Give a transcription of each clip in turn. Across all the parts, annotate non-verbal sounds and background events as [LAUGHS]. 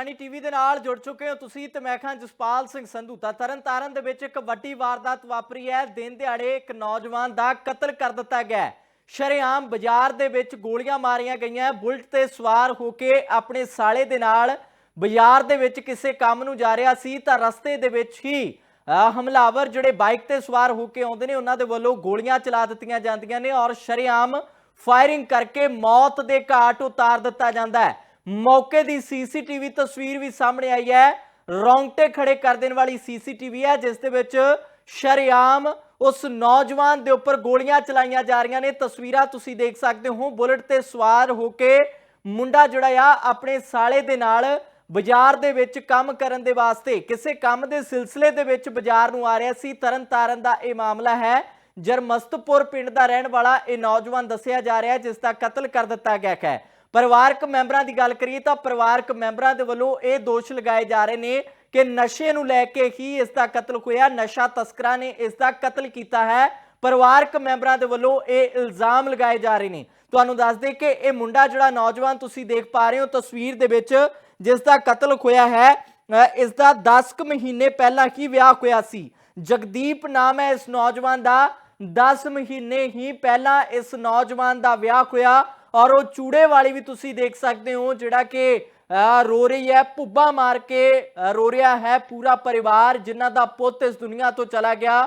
Gurbani TV ਦੇ ਨਾਲ ਜੁੜ ਚੁੱਕੇ ਹੋ ਤੁਸੀਂ ਤੇ ਮੈਂ ਖਾਂ ਜਸਪਾਲ ਸਿੰਘ ਸੰਧੂ ਤਾਂ ਤਰਨ ਦੇ ਵਿੱਚ ਇੱਕ ਵੱਡੀ ਵਾਰਦਾਤ ਵਾਪਰੀ ਹੈ। ਦਿਨ ਦਿਹਾੜੇ ਇੱਕ ਨੌਜਵਾਨ ਦਾ ਕਤਲ ਕਰ ਦਿੱਤਾ ਗਿਆ ਹੈ। ਸ਼ਰੇਆਮ ਬਾਜ਼ਾਰ ਦੇ ਵਿੱਚ ਗੋਲੀਆਂ ਮਾਰੀਆਂ ਗਈਆਂ ਬੁਲਟ ਤੇ ਸਵਾਰ ਹੋ ਕੇ ਆਪਣੇ ਸਾਲੇ ਦੇ ਨਾਲ ਬਾਜ਼ਾਰ ਦੇ ਵਿੱਚ ਕਿਸੇ ਕੰਮ ਨੂੰ ਜਾ ਰਿਹਾ ਸੀ ਤਾਂ ਰਸਤੇ ਦੇ ਵਿੱਚ ਹੀ ਹਮਲਾਵਰ ਜਿਹੜੇ ਬਾਈਕ ਤੇ ਸਵਾਰ ਹੋ ਕੇ ਆਉਂਦੇ ਨੇ, ਉਹਨਾਂ ਦੇ ਵੱਲੋਂ ਗੋਲੀਆਂ ਚਲਾ ਦਿੱਤੀਆਂ ਜਾਂਦੀਆਂ ਨੇ ਔਰ ਸ਼ਰੇਆਮ ਫਾਇਰਿੰਗ ਕਰਕੇ ਮੌਤ ਦੇ ਘਾਟ ਉਤਾਰ ਦਿੱਤਾ ਜਾਂਦਾ ਹੈ। ਮੌਕੇ ਦੀ ਸੀਸੀਟੀਵੀ ਤਸਵੀਰ ਵੀ ਸਾਹਮਣੇ ਆਈ ਹੈ। ਰੌਂਗਟੇ ਖੜੇ ਕਰ ਦੇਣ ਵਾਲੀ ਸੀਸੀਟੀਵੀ ਹੈ, ਜਿਸ ਦੇ ਵਿੱਚ ਸ਼ਰੇਆਮ ਉਸ ਨੌਜਵਾਨ ਦੇ ਉੱਪਰ ਗੋਲੀਆਂ ਚਲਾਈਆਂ ਜਾ ਰਹੀਆਂ ਨੇ। ਤਸਵੀਰਾਂ ਤੁਸੀਂ ਦੇਖ ਸਕਦੇ ਹੋ। ਬੁਲਟ ਤੇ ਸਵਾਰ ਹੋ ਕੇ ਮੁੰਡਾ ਜਿਹੜਾ ਆ, ਆਪਣੇ ਸਾਲੇ ਦੇ ਨਾਲ ਬਾਜ਼ਾਰ ਦੇ ਵਿੱਚ ਕੰਮ ਕਰਨ ਦੇ ਵਾਸਤੇ, ਕਿਸੇ ਕੰਮ ਦੇ ਸਿਲਸਿਲੇ ਦੇ ਵਿੱਚ ਬਾਜ਼ਾਰ ਨੂੰ ਆ ਰਿਹਾ ਸੀ। ਤਰਨ ਤਾਰਨ ਦਾ ਇਹ ਮਾਮਲਾ ਹੈ। ਜਰਮਸਤਪੁਰ ਪਿੰਡ ਦਾ ਰਹਿਣ ਵਾਲਾ ਇਹ ਨੌਜਵਾਨ ਦੱਸਿਆ ਜਾ ਰਿਹਾ ਹੈ, ਜਿਸ ਦਾ ਕਤਲ ਕਰ ਦਿੱਤਾ ਗਿਆ ਹੈ। ਪਰਿਵਾਰਕ ਮੈਂਬਰਾਂ ਦੀ ਗੱਲ ਕਰੀਏ ਤਾਂ ਪਰਿਵਾਰਕ ਮੈਂਬਰਾਂ ਦੇ ਵੱਲੋਂ ਇਹ ਦੋਸ਼ ਲਗਾਏ ਜਾ ਰਹੇ ਨੇ ਕਿ ਨਸ਼ੇ ਨੂੰ ਲੈ ਕੇ ਹੀ ਇਸ ਦਾ ਕਤਲ ਹੋਇਆ ਨਸ਼ਾ ਤਸਕਰਾਂ ਨੇ ਇਸ ਦਾ ਕਤਲ ਕੀਤਾ ਹੈ। ਪਰਿਵਾਰਕ ਮੈਂਬਰਾਂ ਦੇ ਵੱਲੋਂ ਇਹ ਇਲਜ਼ਾਮ ਲਗਾਏ ਜਾ ਰਹੇ ਨੇ। ਤੁਹਾਨੂੰ ਦੱਸ ਦੇ ਕਿ ਇਹ ਮੁੰਡਾ ਜਿਹੜਾ ਨੌਜਵਾਨ ਤੁਸੀਂ ਦੇਖ ਪਾ ਰਹੇ ਹੋ ਤਸਵੀਰ ਦੇ ਵਿੱਚ ਜਿਸ ਦਾ ਕਤਲ ਹੋਇਆ ਹੈ ਅ, ਇਸ ਦਾ 10 ਕੁ ਮਹੀਨੇ ਪਹਿਲਾਂ ਹੀ ਵਿਆਹ ਹੋਇਆ ਸੀ। ਜਗਦੀਪ ਨਾਮ ਹੈ ਇਸ ਨੌਜਵਾਨ ਦਾ। 10 ਮਹੀਨੇ ਹੀ ਪਹਿਲਾਂ ਇਸ ਨੌਜਵਾਨ ਦਾ ਵਿਆਹ ਹੋਇਆ। ਔਰ ਉਹ ਚੂੜੇ ਵਾਲੀ ਵੀ ਤੁਸੀਂ ਦੇਖ ਸਕਦੇ ਹੋ ਜਿਹੜਾ ਕਿ ਰੋ ਰਹੀ ਹੈ ਭੁੱਬਾ ਮਾਰ ਕੇ ਰੋ ਰਿਹਾ ਹੈ ਪੂਰਾ ਪਰਿਵਾਰ ਜਿਨ੍ਹਾਂ ਦਾ ਪੁੱਤ ਇਸ ਦੁਨੀਆ ਤੋਂ ਚਲਾ ਗਿਆ।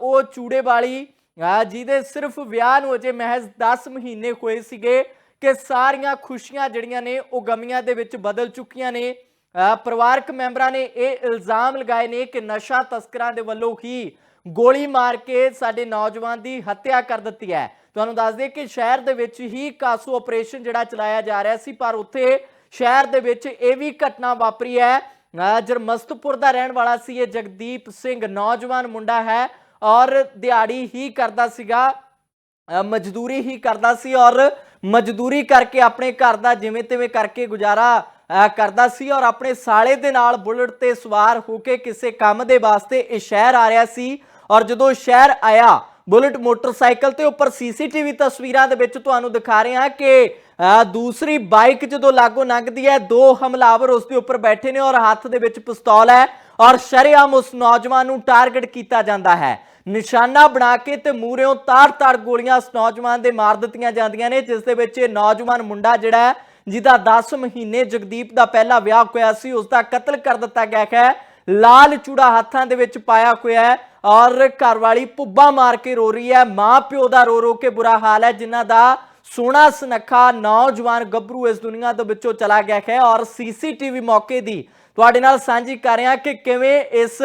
ਉਹ ਚੂੜੇ ਵਾਲੀ ਅ, ਜਿਹਦੇ ਸਿਰਫ ਵਿਆਹ ਨੂੰ ਅਜੇ ਮਹਿਜ਼ 10 ਮਹੀਨੇ ਹੋਏ ਸੀਗੇ ਕਿ ਸਾਰੀਆਂ ਖੁਸ਼ੀਆਂ ਜਿਹੜੀਆਂ ਨੇ ਉਹ ਗਮੀਆਂ ਦੇ ਵਿੱਚ ਬਦਲ ਚੁੱਕੀਆਂ ਨੇ। ਅ, ਪਰਿਵਾਰਕ ਮੈਂਬਰਾਂ ਨੇ ਇਹ ਇਲਜ਼ਾਮ ਲਗਾਏ ਨੇ ਕਿ ਨਸ਼ਾ ਤਸਕਰਾਂ ਦੇ ਵੱਲੋਂ ਹੀ ਗੋਲੀ ਮਾਰ ਕੇ ਸਾਡੇ ਨੌਜਵਾਨ ਦੀ ਹੱਤਿਆ ਕਰ ਦਿੱਤੀ ਹੈ। ਤੁਹਾਨੂੰ ਦੱਸ ਦਈਏ ਕਿ ਸ਼ਹਿਰ ਦੇ ਵਿੱਚ ਹੀ ਕਾਸੂ ਆਪਰੇਸ਼ਨ ਜਿਹੜਾ ਚਲਾਇਆ ਜਾ ਰਿਹਾ ਸੀ ਪਰ ਉੱਥੇ ਸ਼ਹਿਰ ਦੇ ਵਿੱਚ ਇਹ ਵੀ ਘਟਨਾ ਵਾਪਰੀ ਹੈ। ਅ, ਜਰਮਸਤਪੁਰ ਦਾ ਰਹਿਣ ਵਾਲਾ ਸੀ ਇਹ ਜਗਦੀਪ ਸਿੰਘ ਨੌਜਵਾਨ ਮੁੰਡਾ ਹੈ ਔਰ ਦਿਹਾੜੀ ਹੀ ਕਰਦਾ ਸੀਗਾ ਅ, ਮਜ਼ਦੂਰੀ ਹੀ ਕਰਦਾ ਸੀ ਔਰ ਮਜ਼ਦੂਰੀ ਕਰਕੇ ਆਪਣੇ ਘਰ ਦਾ ਜਿਵੇਂ ਤਿਵੇਂ ਕਰਕੇ ਗੁਜ਼ਾਰਾ ਕਰਦਾ ਸੀ ਔਰ ਆਪਣੇ ਸਾਲੇ ਦੇ ਨਾਲ ਬੁਲਟ ਤੇ ਸਵਾਰ ਹੋ ਕੇ ਕਿਸੇ ਕੰਮ ਦੇ ਵਾਸਤੇ ਇਹ ਸ਼ਹਿਰ ਆ ਰਿਹਾ ਸੀ। ਔਰ ਜਦੋਂ ਸ਼ਹਿਰ ਆਇਆ, ਬੁਲਟ ਮੋਟਰਸਾਈਕਲ ਤੇ ਉੱਪਰ ਸੀਸੀਟੀਵੀ ਤਸਵੀਰਾਂ ਦੇ ਵਿੱਚ ਤੁਹਾਨੂੰ ਦਿਖਾ ਰਹੇ ਹਾਂ ਕਿ ਦੂਸਰੀ ਬਾਈਕ ਜਦੋਂ ਲਾਗੋ ਲੰਘਦੀ ਹੈ, ਦੋ ਹਮਲਾਵਰ ਉਸ ਦੇ ਉੱਪਰ ਬੈਠੇ ਨੇ ਔਰ ਹੱਥ ਦੇ ਵਿੱਚ ਪਿਸਤੌਲ ਹੈ ਔਰ ਸ਼ਰੇਆਮ ਉਸ ਨੌਜਵਾਨ ਨੂੰ ਟਾਰਗੇਟ ਕੀਤਾ ਜਾਂਦਾ ਹੈ। ਨਿਸ਼ਾਨਾ ਬਣਾ ਕੇ ਤੇ ਮੂਰਿਓਂ ਤਾੜ-ਤਾੜ ਗੋਲੀਆਂ ਉਸ ਨੌਜਵਾਨ ਦੇ ਮਾਰ ਦਿੱਤੀਆਂ ਜਾਂਦੀਆਂ ਨੇ, ਜਿਸ ਦੇ ਵਿੱਚ ਇਹ ਨੌਜਵਾਨ ਮੁੰਡਾ ਜਿਹੜਾ ਹੈ ਜਿਹਦਾ 10 ਮਹੀਨੇ ਜਗਦੀਪ ਦਾ ਪਹਿਲਾ ਵਿਆਹ ਹੋਇਆ ਸੀ ਉਸ ਦਾ ਕਤਲ ਕਰ ਦਿੱਤਾ ਗਿਆ ਹੈ। ਲਾਲ ਚੂੜਾ ਹੱਥਾਂ ਦੇ ਵਿੱਚ ਪਾਇਆ ਹੋਇਆ ਹੈ ਔਰ ਘਰਵਾਲੀ ਪੁੱਬਾ ਮਾਰ ਕੇ ਰੋ ਰਹੀ ਹੈ। ਮਾਂ ਪਿਓ ਦਾ ਰੋ ਰੋ ਕੇ ਬੁਰਾ ਹਾਲ ਹੈ, ਜਿਨ੍ਹਾਂ ਦਾ ਸੋਹਣਾ ਸੁਨੱਖਾ ਨੌਜਵਾਨ ਗੱਭਰੂ ਇਸ ਦੁਨੀਆ ਤੋਂ ਵਿੱਚੋਂ ਚਲਾ ਗਿਆ ਹੈ ਔਰ ਸੀਸੀਟੀਵੀ ਮੌਕੇ ਦੀ ਤੁਹਾਡੇ ਨਾਲ ਸਾਂਝੀ ਕਰ ਰਿਹਾ ਕਿ ਕਿਵੇਂ ਇਸ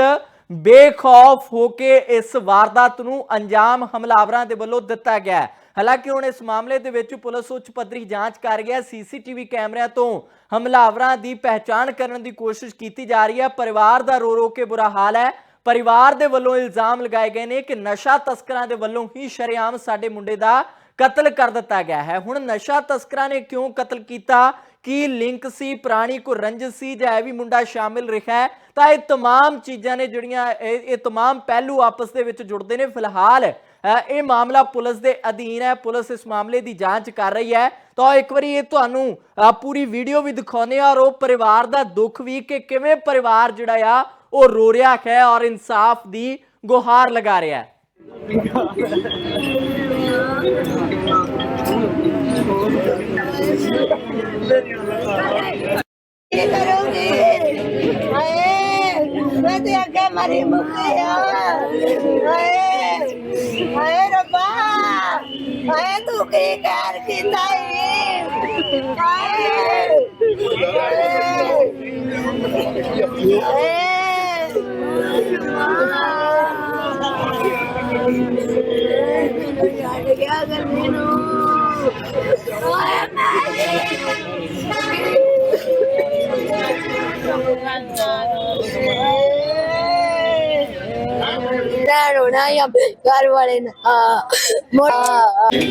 ਬੇਖੌਫ ਹੋ ਕੇ ਇਸ ਵਾਰਦਾਤ ਨੂੰ ਅੰਜਾਮ ਹਮਲਾਵਰਾਂ ਦੇ ਵੱਲੋਂ ਦਿੱਤਾ ਗਿਆ ਹੈ। ਹਾਲਾਂਕਿ ਹੁਣ ਇਸ ਮਾਮਲੇ ਦੇ ਵਿੱਚ ਪੁਲਿਸ ਉੱਚ ਪੱਧਰੀ ਜਾਂਚ ਕਰ ਰਹੀ ਹੈ। ਸੀਸੀਟੀਵੀ ਕੈਮਰਿਆਂ ਤੋਂ ਹਮਲਾਵਰਾਂ ਦੀ ਪਹਿਚਾਣ ਕਰਨ ਦੀ ਕੋਸ਼ਿਸ਼ ਕੀਤੀ ਜਾ ਰਹੀ ਹੈ। ਪਰਿਵਾਰ ਦਾ ਰੋ ਰੋ ਕੇ ਬੁਰਾ ਹਾਲ ਹੈ। ਪਰਿਵਾਰ ਦੇ ਵੱਲੋਂ ਇਲਜ਼ਾਮ ਲਗਾਏ ਗਏ ਨੇ ਕਿ ਨਸ਼ਾ ਤਸਕਰਾਂ ਦੇ ਵੱਲੋਂ ਹੀ ਸ਼ਰੇਆਮ ਸਾਡੇ ਮੁੰਡੇ ਦਾ ਕਤਲ ਕਰ ਦਿੱਤਾ ਗਿਆ ਹੈ। ਹੁਣ ਨਸ਼ਾ ਤਸਕਰਾਂ ਨੇ ਕਿਉਂ ਕਤਲ ਕੀਤਾ? ਕੀ ਲਿੰਕ ਸੀ ਪੁਰਾਣੀ ਕੋ ਰੰਜਿਸ਼ ਸੀ ਜਾਂ ਇਹ ਵੀ ਮੁੰਡਾ ਸ਼ਾਮਿਲ ਰਿਹਾ ਹੈ ਤਾਂ ਇਹ तमाम ਚੀਜ਼ਾਂ ਨੇ ਜਿਹੜੀਆਂ ਇਹ ਇਹ तमाम ਪਹਿਲੂ ਆਪਸ ਦੇ ਵਿੱਚ ਜੁੜਦੇ ਨੇ ਫਿਲਹਾਲ ਅ, ਇਹ ਮਾਮਲਾ ਪੁਲਿਸ ਦੇ ਅਧੀਨ ਹੈ ਪੁਲਿਸ ਇਸ ਮਾਮਲੇ ਦੀ ਜਾਂਚ ਕਰ ਰਹੀ ਹੈ ਤਾਂ ਇੱਕ ਵਾਰੀ ਇਹ ਤੁਹਾਨੂੰ ਅ, ਪੂਰੀ ਵੀਡੀਓ ਵੀ ਦਿਖਾਉਂਦੇ ਆ ਔਰ ਉਹ ਪਰਿਵਾਰ ਦਾ ਦੁੱਖ ਵੀ ਕਿ ਕਿਵੇਂ ਪਰਿਵਾਰ ਜਿਹੜਾ ਆ ਉਹ ਰੋ ਰਿਹਾ ਹੈ ਔਰ ਇਨਸਾਫ ਦੀ ਗੁਹਾਰ ਲਗਾ ਰਿਹਾ ਹੈ [LAUGHS] ਕੀ ਕਰੂੰਗੀ ਹਾਏ ਮੈਂ ਤੇ ਅੱਗੇ ਮਰੀ ਮੁੱਕੀ ਆ ਹਾਏ ਹਾਏ ਰੱਬਾ ਹਾਏ ਤੂੰ ਕੀ ਕਰ ਕੀਤਾ ਈ ਹਾਏ ਹਾਏ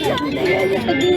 ਛੱਡ ਗਿਆ ਗੰਨੇ